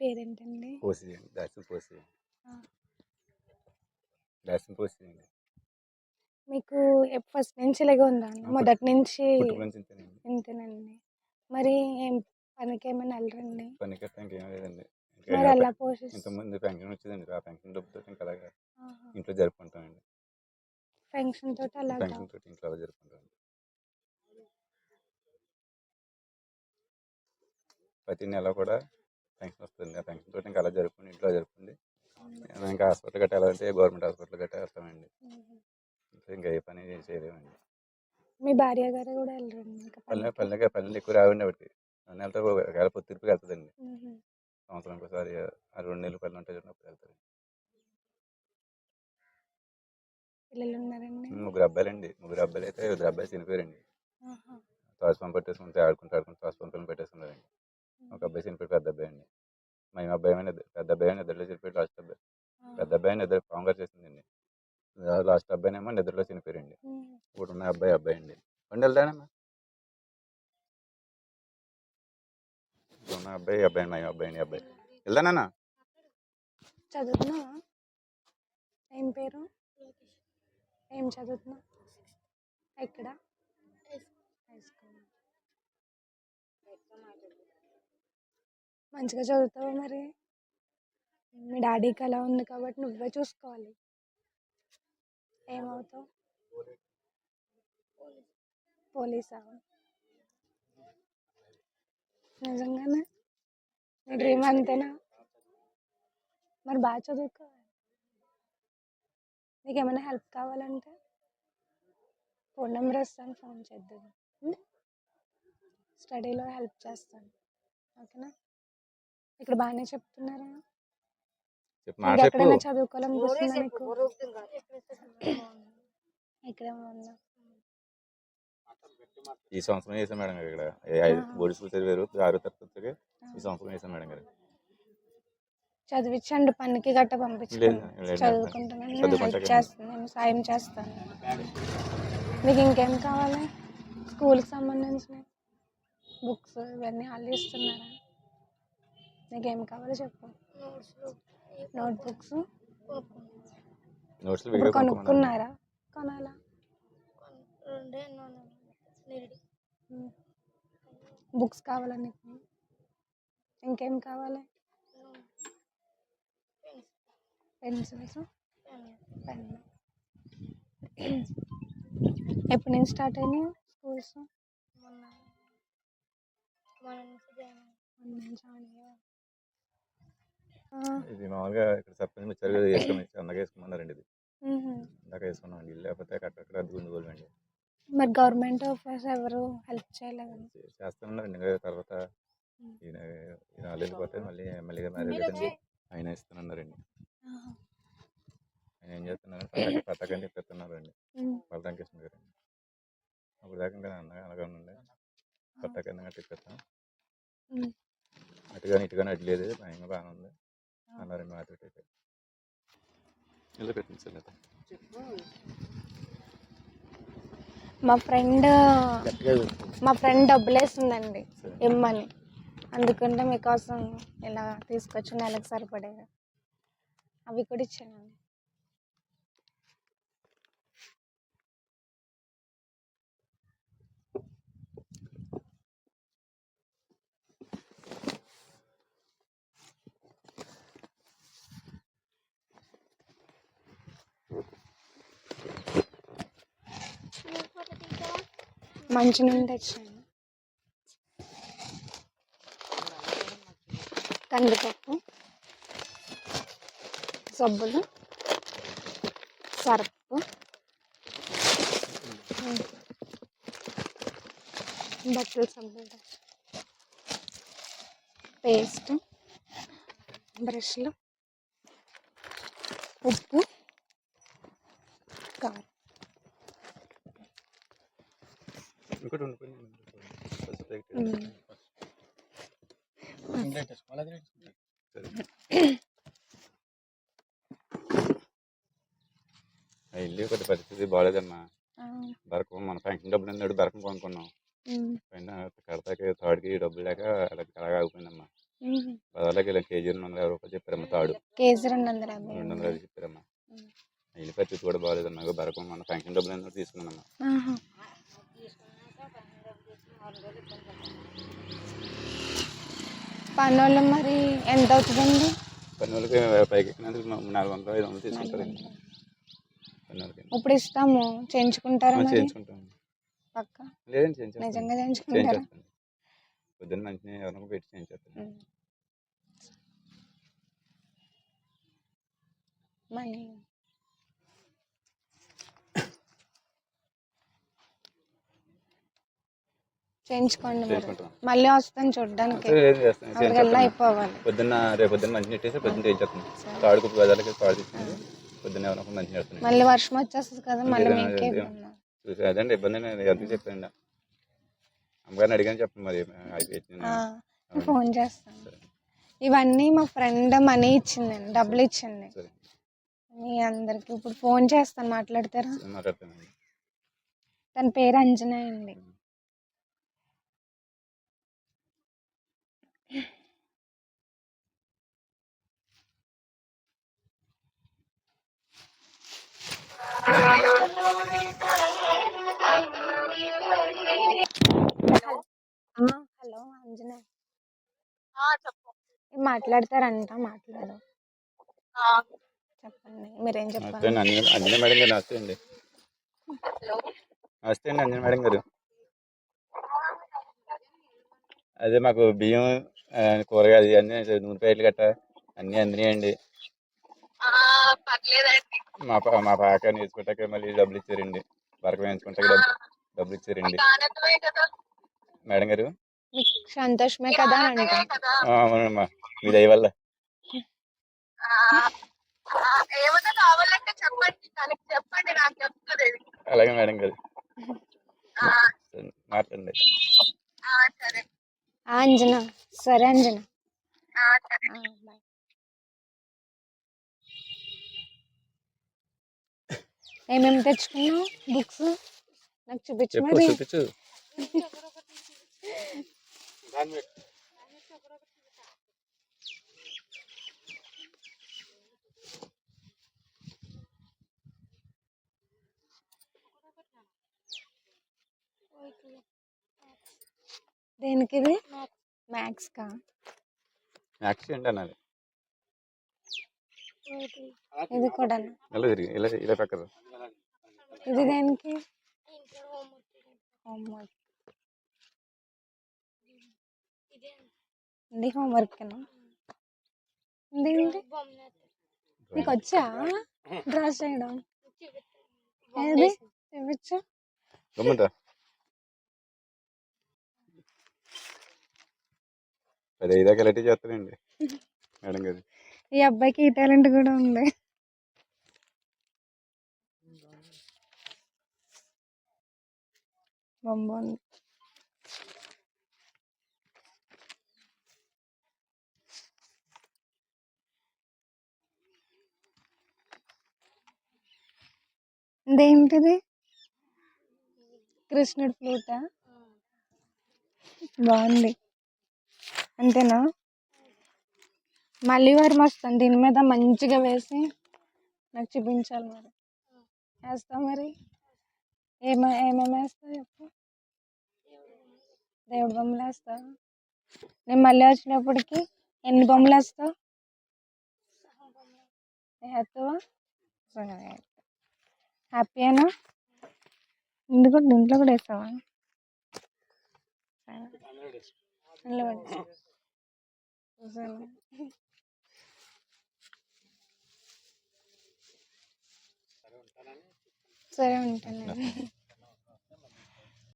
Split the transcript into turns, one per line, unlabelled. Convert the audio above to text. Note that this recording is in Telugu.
పేరేంటండి?
పోసి దాచిన పోసి
ఆ.
దాచిన పోసి
మీకు ఫస్ట్ నుంచి ఇలాగే ఉందా మొదటి నుంచి
ఇంతేనండి.
మరి ఏం పనికి ఏమైనా వెళ్ళరండి
పని కట్ట ఇంకేం లేదండి
మరి ఎలా పోషిస్తారు
ఇంతకుముందు పెన్షన్ వచ్చేదండి. ఆ పెన్షన్ డబ్బుతో ఇంకా అలాగా ఇంట్లో జరుపుకుంటామండి.
పెన్షన్ తోటి అలాగా?
పెన్షన్ తోటి ఇంట్లో అలా జరుపుకుంటామండి. ప్రతి నెల కూడా పెన్షన్ వస్తుంది ఆ పెన్షన్ తోటి ఇంకా అలా జరుపుకుని ఇంట్లో జరుపుకుంది. ఇంకా హాస్పిటల్ గట్ట వెళ్ళాలంటే గవర్నమెంట్ హాస్పిటల్ గట్ట వెళ్తామండి
మ్మ్.
ఇంకా ఏ పని చేయలేమండి.
మీ భార్య గారు కూడా వెళ్ళరండి
పల్లె పల్లెలు ఎక్కువ రావండి ఒకటి నెలతో ఒకవేళ పొత్తిరిపికి వెళ్తుందండి.
మ్మ్.
సంవత్సరానికి ఒకసారి ఆ రెండు నెలలు పల్లెలు ఉంటాయి చూడండి వెళ్తుంది.
ఉన్నారండి?
ముగ్గురు అబ్బాయిలండి. ముగ్గురు అబ్బాయిలు అయితే ఇద్దరు అబ్బాయి చనిపోయారండి.
ఆహా.
తాసుపం పెట్టేసుకుంటే ఆడుకుంటూ ఆడుకుంటూ తాసుపం పిల్లలు పెట్టేసుకున్నారండి. ఒక అబ్బాయి చనిపోయి పెద్ద అబ్బాయి అండి. మా అబ్బాయి పెద్ద అబ్బాయి అని నిద్రలో చనిపోయి లాస్ట్ అబ్బాయి. పెద్ద అబ్బాయి నిద్ర గారు చేసిందండి లాస్ట్ అబ్బాయినేమో నిద్రలో చనిపోయారండి. ఇప్పుడు ఉన్న అబ్బాయి అబ్బాయి అండి. వండి వెళ్తానమ్మా ఇప్పుడు ఉన్న అబ్బాయి అబ్బాయి మా అబ్బాయి అండి అబ్బాయి. వెళ్దానన్నా
చదువుతున్నావా? ఏం పేరు? ఏం చదువుతున్నావు? ఎక్కడ హై స్కూల్ మంచిగా చదువుతావా మరి? మీ డాడీకి అలా ఉంది కాబట్టి నువ్వే చూసుకోవాలి. ఏమవుతావు? పోలీసా? నిజంగానే? నీ డ్రీమ్ అంతేనా? మరి బాగా చదువుకోవాలి. నీకు ఏమైనా హెల్ప్ కావాలంటే? ఫోన్ నెంబర్ ఇస్తాను ఫోన్ చేద్దాం స్టడీలో హెల్ప్ చేస్తాను. ఓకేనా? ఇక్కడ బాగానే చెప్తున్నారా? ఎక్కడైనా చదువుకోవాలనిపిస్తుందా నీకు? ఇక్కడే
ఈ సంవత్సరం వేసాం మేడం గారు ఇక్కడ. బోర్డు స్కూల్ చదివారు ఆరో తరగతికి ఈ సంవత్సరం వేసాం మేడం గారు
చదివించండి పనికి గట్ట
లేదు,
పంపించండి
లేదు.
చదువుకుంటున్నాను హెల్ప్. చేస్తాను నేను సాయం చేస్తాను. మీకు ఇంకేం కావాలి? స్కూల్కి సంబంధించినవి? బుక్స్ ఇవన్నీ వాళ్ళు ఇస్తున్నారా? నీకేం కావాలో చెప్పు. నోట్ బుక్స్
నోట్స్లు
ఇప్పుడు కొనుక్కున్నారా కొనాలా? బుక్స్ కావాలా నీకు? ఇంకేం కావాలి? పెన్సిల్స్ పెన్ ఎప్పటి నుంచి స్టార్ట్ అయినాయి స్కూల్స్?
ఇది మామూలుగా ఇక్కడ సర్పంచ్ వచ్చారు కదా వేసుకొని అందగా వేసుకోమన్నారండి ఇది. ఇందాక వేసుకున్నాం అండి లేకపోతే అక్కడక్కడ పోలండి
మరి గవర్నమెంట్ ఆఫీస్ ఎవరు హెల్ప్ చేయలేదండి
చేస్తానన్నారండి ఇంకా తర్వాత వెళ్ళిపోతే మళ్ళీ ఎమ్మెల్యేగా మ్యారేజ్ కదండి ఆయన ఇస్తానన్నారండి ఆయన ఏం చేస్తున్నారు పతాకం చెప్పేస్తున్నారండి. బలరామకృష్ణ గారు అప్పుడు దాకా ఇంకా ఉండే పతాకం తిప్పేస్తాం.
ఉమ్.
అటుగాని ఇటుగాని అటు లేదు. భయంగా బాగానే ఉంది ఇలా పెట్టింది సార్.
మా ఫ్రెండ్ మా ఫ్రెండ్ డబ్బులు వేసిందండి
సరే.
ఇమ్మని. అందుకంటే మీకోసం ఇలా తీసుకొచ్చి నెలకు సరిపడే అవి కూడా ఇచ్చానండి. మంచి నుండి తెచ్చాను. కందిపప్పు సబ్బులు సర్పు బట్టల సబ్బులు పేస్ట్ బ్రష్లు ఉప్పు
ఇంకోటి. ఆ ఇల్లు కొద్ది పరిస్థితి బాగాలేదమ్మా బరకం మన పెన్షన్ డబ్బులు అన్నాడు బరకం కొనుక్కున్నాం. పైన కడతాకి థర్డ్కి డబ్బులు లేక అలా అలాగే ఆగిపోయిందమ్మా.
మ్మ్.
పదవాళ్ళకి ఇలా కేజీ రెండు వందల యాభై రూపాయలు చెప్పారమ్మ తాడు.
కేజీ రెండు వందల యాభై.
రెండు వందల యాభై చెప్పారమ్మా.
మ్మ్.
వెళ్ళి పరిస్థితి కూడా బాగాలేదమ్మా బరకం మన ఫంక్షన్ డబ్బులు అన్నట్టు తీసుకున్నానమ్మా
ఆహా. పనులు మరి ఎంత అవుతుందండి?
పని వాళ్ళకి పైకి ఎక్కినందుకు నాలుగు వందలు ఐదు వందలు తీసుకుంటారండి పని
ఇప్పుడు ఇస్తాము. చేయించుకుంటారా
చేయించుకుంటాం.
పక్క?
లేదండి చేయించేస్తాను
నిజంగా చేయించుకుంటారా?
పొద్దున్న మంచిగా ఎవరినో పెట్టి చేయించేస్తాను.
మనీ. చేయించుకోండి మరి. మళ్ళీ వస్తాను చూడడానికి. అయిపోవాలి
పొద్దున్న రేపు పొద్దున్న మంచి పొద్దున్న చేయించేస్తాను కుప్పి బజార్లకి తాడు తీసుకుంది పొద్దున్న ఎవరినో మంచి చేస్తాను
మళ్ళీ వర్షం వచ్చేస్తుంది కదా మళ్ళీ మీకే.
చూసి అదండి ఇబ్బంది ఎందుకు చెప్పండి. అమ్మగారిని అడిగాను చెప్పండి మరి.
ఫోన్ చేస్తాను. ఇవన్నీ మా ఫ్రెండ్ మనీ ఇచ్చిందండి డబ్బులు ఇచ్చింది. మీ అందరికి ఇప్పుడు ఫోన్ చేస్తాను మాట్లాడతారా? తన పేరు అంజనా అండి. మాట్లాడతారంట? మాట్లాడు. చెప్పండి. మీరేం
అండి అంజన మేడం గారు నమస్తే అండి. నమస్తే అండి అంజన మేడం గారు. అదే మాకు బియ్యం కూరగాయలు అన్నీ నూనె ప్యాకెట్లు గట్ట అన్నీ అందినాయండి. మా పా- మా పాక నేర్చుకుంటాక మళ్ళీ డబ్బులు ఇచ్చారండి వరకు వేయించుకుంటాక డబ్బు డబ్బులు ఇచ్చారండి మేడం గారు?
సంతోషమే కదా
అవునమ్మా. మీ దయ వల్ల.
కావాలంటే చెప్పండి. తనకి చెప్పండి నాకు చెప్తుంది.
అలాగే మేడం గారు. మాట్లాడండి.
ఆ, సరే.
అంజనా. సరే అంజనా. ఏమేమి తెచ్చుకున్నావు? బుక్స్? నాకు చూపించు
చెప్పు
దేనికి ఇది మ్యాథ్స్ కా
యాక్సిడెంట్ అన్నది?
ఇది కూడా
ఇలా తిరిగి ఇలా ఇలా పక్కన
ఇది దేనికి? హోంవర్క్. ఇది హోంవర్క్ ఇదేంటి నీకు వచ్చా? డ్రా చేయడం? ఏది? చూపించు
గమ్ముంటా పది ఐదాక ఇలాంటివి చేస్తానండి. మేడం గారు.
ఈ అబ్బాయికి ఈ టాలెంట్ కూడా ఉంది. బొమ్మ ఇదేంటిది? కృష్ణుడి ఫ్లూటా? బాగుంది. అంతేనా? మళ్ళీ వారం వస్తాను. దీని మీద మంచిగా వేసి నాకు చూపించాలి మరి. వేస్తావు మరి. ఏమ ఏమేమి వేస్తావు చెప్పు. దేవుడి బొమ్మలు వేస్తావు నేను మళ్ళీ వచ్చినప్పటికి ఎన్ని బొమ్మలు వేస్తావు? వేస్తావా హ్యాపీయేనా? ఇందులో కూడా దీంట్లో కూడా వేస్తావా? సరే. సరే. ఉంటాను